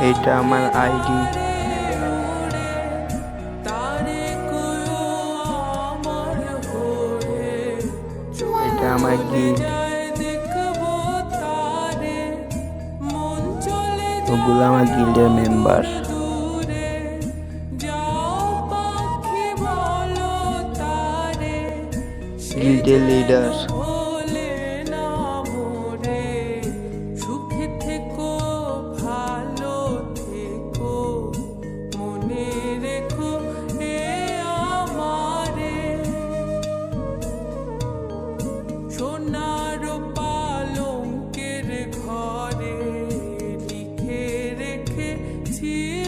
এটা আমার আইডি। এটা আমার গিল্ড ওগুলো আমার গিল্ডের মেম্বার। গিল্ডের লিডার সোনার পালঙ্কের ঘরে লিখে রেখেছি।